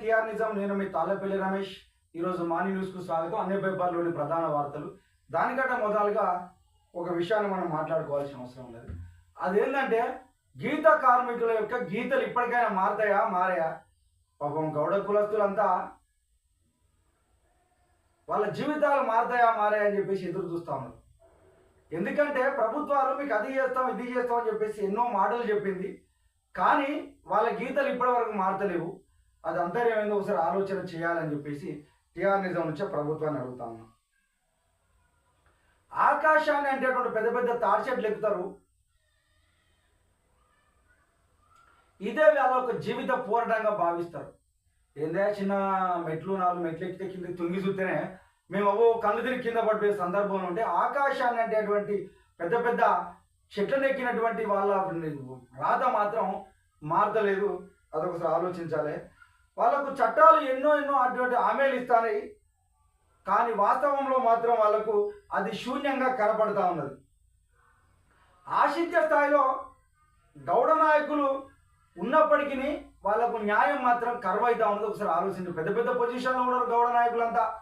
KR Nizam నేను మీ తాళ్ళపల్లి రమేష్. ఈరోజు morning న్యూస్కు స్వాగతం. అన్ని పేపర్లోని ప్రధాన వార్తలు. దానికంటే మొదలుగా ఒక విషయాన్ని మనం మాట్లాడుకోవాల్సిన అవసరం లేదు అదేంటంటే గీత కార్మికుల యొక్క గీతలు ఇప్పటికైనా మారతాయా మారాయా? పాపం గౌడ కులస్తులంతా వాళ్ళ జీవితాలు మారతాయా మారాయా అని చెప్పేసి ఎదురు చూస్తా ఉన్నారు. ఎందుకంటే ప్రభుత్వాలు మీకు అది చేస్తాం ఇది చేస్తాం అని చెప్పేసి ఎన్నో మాటలు చెప్పింది. కానీ వాళ్ళ గీతలు ఇప్పటి వరకు మారతలేవు. అది అంతర్యమైందో ఒకసారి ఆలోచన చేయాలని చెప్పేసి టీఆర్ నిజం నుంచే ప్రభుత్వాన్ని అడుగుతా ఉన్నా. ఆకాశాన్ని అంటేటువంటి పెద్ద పెద్ద తాడి చెట్లు ఎక్కుతారు. ఇదే వాళ్ళ ఒక జీవిత పోరాటంగా భావిస్తారు. ఏందే చిన్న మెట్లు నాలుగు మెట్లు ఎక్కితే కింద తుంగి చూస్తేనే మేము అవో కళ్ళు తిరిగి కింద పడిపోయే సందర్భంలో ఉంటే ఆకాశాన్ని అంటేటువంటి పెద్ద పెద్ద చెట్లను ఎక్కినటువంటి వాళ్ళ రాత మాత్రం మారతలేదు. అదొకసారి ఆలోచించాలి. వాళ్ళకు చట్టాలు ఎన్నో ఎన్నో అటువంటి హామీలు ఇస్తాయి కానీ వాస్తవంలో మాత్రం వాళ్ళకు అది శూన్యంగా కనపడతా ఉన్నది. ఆశించే స్థాయిలో గౌడ నాయకులు ఉన్నప్పటికీ వాళ్ళకు న్యాయం మాత్రం కరువైతా ఉన్నది. ఒకసారి ఆలోచించి పెద్ద పెద్ద పొజిషన్లో ఉన్నారు గౌడ నాయకులంతా.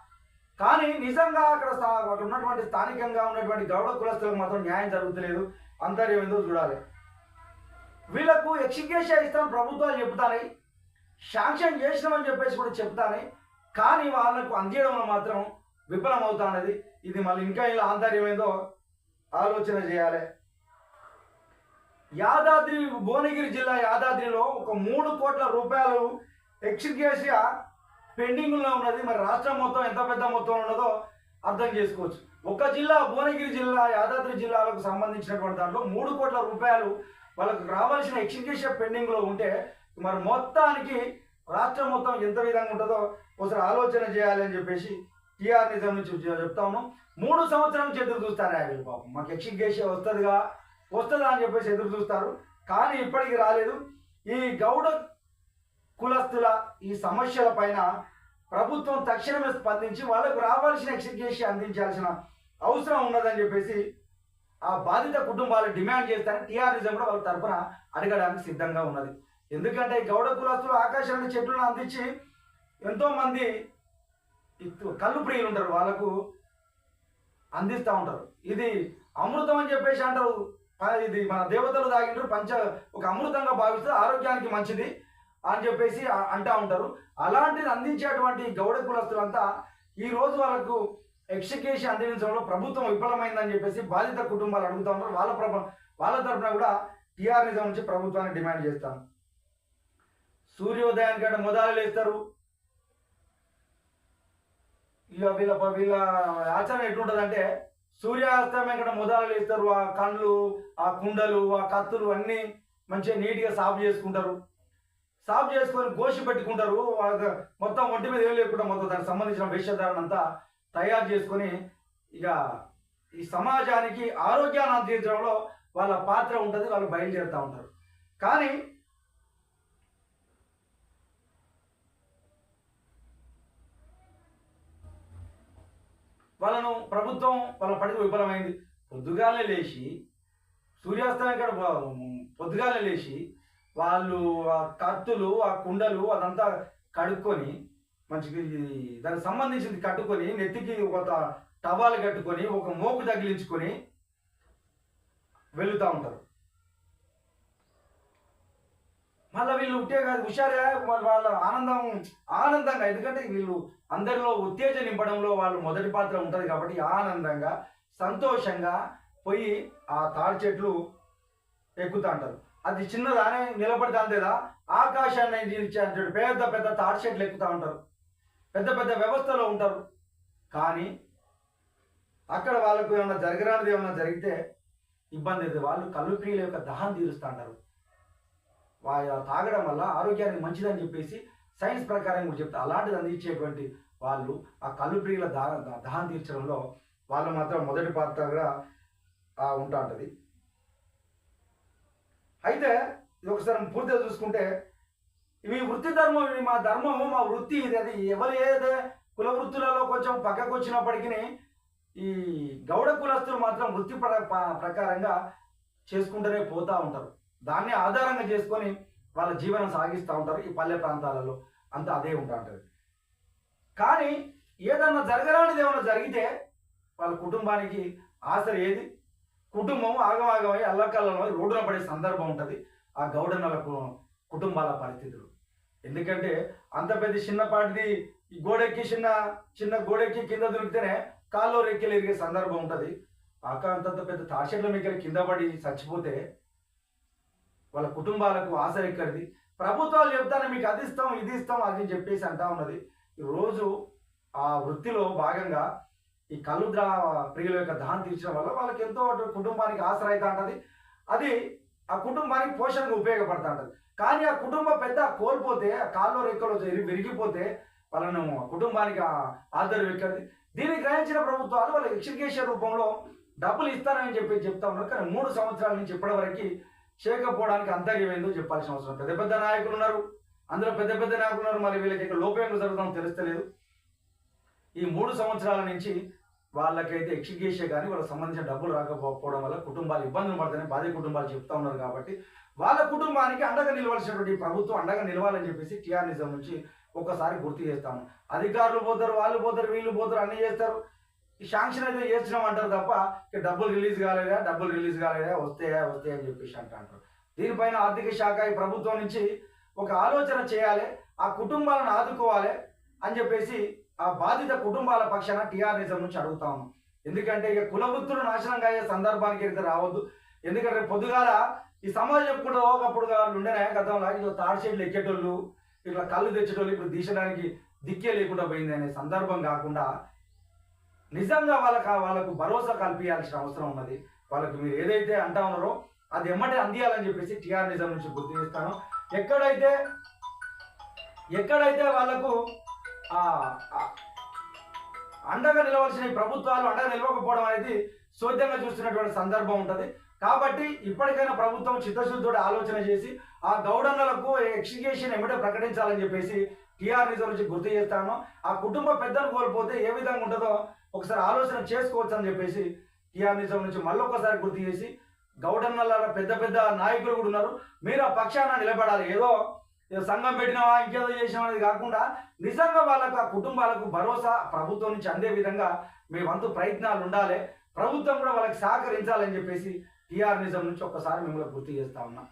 కానీ నిజంగా అక్కడ స్థా- అక్కడ ఉన్నటువంటి స్థానికంగా ఉన్నటువంటి గౌడ కులస్తులకు మాత్రం న్యాయం జరుగుతలేదు. అంతర్యం ఏందో చూడాలి? వీళ్ళకు ఎక్సిక్యూషన్ ఇస్తాం ప్రభుత్వాలు చెబుతాయి శాంక్షన్ చేసినామని చెప్పేసి కూడా చెప్తానే కానీ వాళ్ళకు అందించడంలో మాత్రం విఫలం అవుతానది ఇది మళ్ళీ ఇంకా ఇలా ఆంతర్యమేందో ఆలోచన చేయాలి. యాదాద్రి భువనగిరి జిల్లా యాదాద్రిలో ఒక మూడు కోట్ల రూపాయలు ఎక్స్గ్రేషియా పెండింగ్లో ఉన్నది. మరి రాష్ట్రం మొత్తం ఎంత పెద్ద మొత్తం ఉన్నదో అర్థం చేసుకోవచ్చు. ఒక జిల్లా భువనగిరి జిల్లా యాదాద్రి జిల్లాలకు సంబంధించినటువంటి దాంట్లో మూడు కోట్ల రూపాయలు వాళ్ళకు రావాల్సిన ఎక్స్గ్రేషియా పెండింగ్లో ఉంటే మరి మొత్తానికి రాష్ట్రం మొత్తం ఎంత విధంగా ఉంటుందో ఒకసారి ఆలోచన చేయాలి అని చెప్పేసి టీఆర్ నిజం నుంచి చెప్తా ఉన్నాం. మూడు సంవత్సరం ఎదురు చూస్తారు వీళ్ళు పాపం. మాకు ఎక్స్గ్రేషియా వస్తుందిగా వస్తుందా అని చెప్పేసి ఎదురు చూస్తారు. కానీ ఇప్పటికి రాలేదు. ఈ గౌడ కులస్తుల ఈ సమస్యల పైన ప్రభుత్వం తక్షణమే స్పందించి వాళ్ళకు రావాల్సిన ఎక్స్గ్రేషియా అందించాల్సిన అవసరం ఉన్నదని చెప్పేసి ఆ బాధిత కుటుంబాలు డిమాండ్ చేస్తారని టీఆర్ఎస్ కూడా వాళ్ళ తరఫున అడగడానికి సిద్ధంగా ఉన్నది. ఎందుకంటే ఈ గౌడ కులస్తులు ఆకాశాన్ని చెట్లను అందించి ఎంతోమంది కళ్ళు ప్రియులు ఉంటారు. వాళ్ళకు అందిస్తూ ఉంటారు. ఇది అమృతం అని చెప్పేసి అంటారు. ఇది మన దేవతలు తాగింటారు పంచ ఒక అమృతంగా భావిస్తే ఆరోగ్యానికి మంచిది అని చెప్పేసి అంటూ ఉంటారు. అలాంటిది అందించేటువంటి గౌడ కులస్తులంతా ఈ రోజు వాళ్ళకు ఎక్స్కేషన్ అందించడంలో ప్రభుత్వం విఫలమైందని చెప్పేసి బాధిత కుటుంబాలు అడుగుతా ఉంటారు వాళ్ళ ప్రభ వాళ్ళ తరఫున కూడా టీఆర్ నిజం నుంచి ప్రభుత్వాన్ని డిమాండ్ చేస్తాను సూర్యోదయానికంటే మొదలు లేస్తారు. ఇక వీళ్ళ వీళ్ళ ఆచరణ ఎట్లుంటుందంటే సూర్యాస్తమయం కంటే మొదలు లేస్తారు. ఆ కండ్లు ఆ కుండలు ఆ కత్తులు అన్నీ మంచిగా నీట్గా సాఫ్ చేసుకుంటారు. సాఫ్ చేసుకొని గోషి పెట్టుకుంటారు. మొత్తం ఒంటి మీద ఏం లేకుండా మొత్తం దానికి సంబంధించిన వేషధారణ అంతా తయారు చేసుకొని ఇక ఈ సమాజానికి ఆరోగ్యాన్ని అందించడంలో వాళ్ళ పాత్ర ఉంటుంది. వాళ్ళు బయలుదేరుతూ ఉంటారు. కానీ వాళ్ళను ప్రభుత్వం వాళ్ళ పడికి విఫలమైంది. పొద్దుగాలే లేచి సూర్యాస్తమయం కాడ పొద్దుగాలే లేచి వాళ్ళు ఆ కత్తులు ఆ కుండలు అదంతా కడుక్కొని మంచిగా దానికి సంబంధించింది కట్టుకొని నెత్తికి ఒక టవాలు కట్టుకొని ఒక మోపు తగిలించుకొని వెళుతూ ఉంటారు. మళ్ళీ వీళ్ళు ఉంటే కాదు హుషారే వాళ్ళ వాళ్ళ ఆనందం ఆనందంగా. ఎందుకంటే వీళ్ళు అందరిలో ఉత్తేజ నింపడంలో వాళ్ళు మొదటి పాత్ర ఉంటుంది కాబట్టి ఆనందంగా సంతోషంగా పోయి ఆ తాడి చెట్లు ఎక్కుతా అంటారు. అది చిన్నదానే నిలబడితే అంతేదా ఆకాశాన్ని జీవించే పెద్ద పెద్ద తాడి చెట్లు ఎక్కుతా ఉంటారు పెద్ద పెద్ద వ్యవస్థలో ఉంటారు. కానీ అక్కడ వాళ్ళకు ఏమైనా జరగరానిది ఏమైనా జరిగితే ఇబ్బంది అయితే వాళ్ళు కళ్ళు ప్రియుల యొక్క దహం తీరుస్తూ అంటారు. తాగడం వల్ల ఆరోగ్యానికి మంచిదని చెప్పేసి సైన్స్ ప్రకారం కూడా చెప్తే. అలాంటిది అందించేటువంటి వాళ్ళు ఆ కళ్ళు ప్రియుల దా దా- తీర్చడంలో వాళ్ళు మాత్రం మొదటి పాత్రగా ఆ, ఉంటా ఉంటుంది. అయితే ఇది ఒకసారి పూర్తిగా చూసుకుంటే ఇవి వృత్తి ధర్మం మా ధర్మము మా వృత్తి ఇది అది ఎవరు ఏదే కుల వృత్తులలో కొంచెం పక్కకు వచ్చినప్పటికీ ఈ గౌడ కులస్తులు మాత్రం వృత్తి ప్ర- ప్రకారంగా చేసుకుంటూనే పోతూ ఉంటారు. దాన్ని ఆధారంగా చేసుకొని వాళ్ళ జీవనం సాగిస్తూ ఉంటారు ఈ పల్లె ప్రాంతాలలో. అంత అదే ఉంటా ఉంటుంది. కానీ ఏదన్నా జరగరానిది ఏమైనా జరిగితే వాళ్ళ కుటుంబానికి ఆసరి ఏది? కుటుంబం ఆగమాగమై అల్లకల్లమై రోడ్డున పడే సందర్భం ఉంటుంది ఆ గౌడన్నలకు కుటుంబాల పరిస్థితులు. ఎందుకంటే అంత పెద్ద చిన్నపాటిది గోడెక్కి చిన్న చిన్న గోడెక్కి కింద దొరికితేనే కాల్లో రెక్కలు ఎరిగే సందర్భం ఉంటుంది. ఆక అంత పెద్ద తాషెట్ల మీద కింద పడి చచ్చిపోతే వాళ్ళ కుటుంబాలకు ఆశ ఎక్కడిది ప్రభుత్వాలు చెప్తానే మీకు అది ఇస్తాం ఇది ఇస్తాం అది చెప్పేసి అంటా ఉన్నది. ఈ రోజు ఆ వృత్తిలో భాగంగా ఈ కళ్ళు ద్రా ప్రియుల యొక్క దాహం తీర్చడం వల్ల వాళ్ళకి ఎంతో కుటుంబానికి ఆసరా అవుతా ఉంటుంది అది ఆ కుటుంబానికి పోషణకు ఉపయోగపడతా ఉంటుంది కానీ ఆ కుటుంబ పెద్ద కోల్పోతే ఆ రెక్కలు విరిగిపోతే వాళ్ళను ఆ కుటుంబానికి ఆదరణ ఎక్కడిది దీన్ని గ్రహించిన ప్రభుత్వాలు వాళ్ళ ఎక్స్కేషన్ రూపంలో డబ్బులు ఇస్తారని చెప్పి చెప్తా ఉన్నారు. కానీ మూడు సంవత్సరాల నుంచి ఇప్పటివరకు చేయకపోవడానికి అంతర్యమైందో చెప్పాల్సిన అవసరం పెద్ద పెద్ద నాయకులు ఉన్నారు. అందులో పెద్ద పెద్ద నాయకులు ఉన్నారు. మరి వీళ్ళకి ఇక్కడ లోపేం జరుగుతుందో తెలుస్తలేదు. ఈ మూడు సంవత్సరాల నుంచి వాళ్ళకైతే ఎక్స్టిగేషన్ కానీ వాళ్ళకి సంబంధించిన డబ్బులు రాకపోవడం వల్ల కుటుంబాలు ఇబ్బందులు పడతాయని బాధ్య కుటుంబాలు చెప్తా ఉన్నారు కాబట్టి వాళ్ళ కుటుంబానికి అండగా నిలవాల్సినటువంటి ప్రభుత్వం అండగా నిలవాలని చెప్పేసి టీఆర్ నిజం నుంచి ఒక్కసారి గుర్తు చేస్తాము. అధికారులు పోతారు వాళ్ళు పోతారు వీళ్ళు పోతారు అన్నీ చేస్తారు. ఈ శాంక్షన్ అయితే చేసినాం అంటారు తప్ప ఇక డబ్బులు రిలీజ్ కాలేదా డబ్బులు రిలీజ్ కాలేదా వస్తాయా వస్తాయని అని చెప్పేసి అంటారు దీనిపైన ఆర్థిక శాఖ ఈ ప్రభుత్వం నుంచి ఒక ఆలోచన చేయాలి ఆ కుటుంబాలను ఆదుకోవాలి అని చెప్పేసి ఆ బాధిత కుటుంబాల పక్షాన టీఆర్ఎస్ఎం నుంచి అడుగుతా ఉన్నాం. ఎందుకంటే ఇక కులవృత్తులు నాశనం కాయ సందర్భానికి అయితే రావద్దు. ఎందుకంటే పొద్దుగాల ఈ సమాజం ఎప్పుడు ఒకప్పుడు ఉండేనా గతంలో. ఇట్లా తాడి చెట్లు ఎక్కేటోళ్ళు ఇట్లా కళ్ళు తెచ్చేటోళ్ళు ఇప్పుడు తీసడానికి దిక్కే లేకుండా పోయింది అనే సందర్భం కాకుండా నిజంగా వాళ్ళకి వాళ్ళకు భరోసా కల్పించాల్సిన అవసరం ఉన్నది. వాళ్ళకు మీరు ఏదైతే అంటా ఉన్నారో అది ఎమ్మటే అందియాలని చెప్పేసి టీఆర్ నిజం నుంచి గుర్తు చేస్తాను. ఎక్కడైతే ఎక్కడైతే వాళ్ళకు అండగా నిలవలసిన ఈ ప్రభుత్వాలు అండగా నిలవకపోవడం అనేది శోధ్యంగా చూస్తున్నటువంటి సందర్భం ఉంటుంది. కాబట్టి ఇప్పటికైనా ప్రభుత్వం చిత్తశుద్ధితో ఆలోచన చేసి ఆ గౌడన్నలకు ఎక్సిగేషన్ ఏమిటో ప్రకటించాలని చెప్పేసి టీఆర్ నిజం నుంచి గుర్తు చేస్తాను. ఆ కుటుంబ పెద్దలు కోల్పోతే ఏ విధంగా ఉంటుందో ఒకసారి ఆలోచన చేసుకోవచ్చు అని చెప్పేసి టీఆర్ నిజం నుంచి మళ్ళొకసారి గుర్తు చేసి గౌడన్నల పెద్ద పెద్ద నాయకులు కూడా ఉన్నారు. మీరు ఆ పక్షాన నిలబడాలి. ఏదో ఏదో సంఘం పెట్టినావా ఇంకేదో చేసినావా అనేది కాకుండా నిజంగా వాళ్ళకు ఆ కుటుంబాలకు భరోసా ప్రభుత్వం నుంచి అందే విధంగా మీ వంతు ప్రయత్నాలు ఉండాలి. ప్రభుత్వం కూడా వాళ్ళకి సహకరించాలని చెప్పేసి టీఆర్ నిజం నుంచి ఒక్కసారి మిమ్మల్ని గుర్తు చేస్తా ఉన్నా.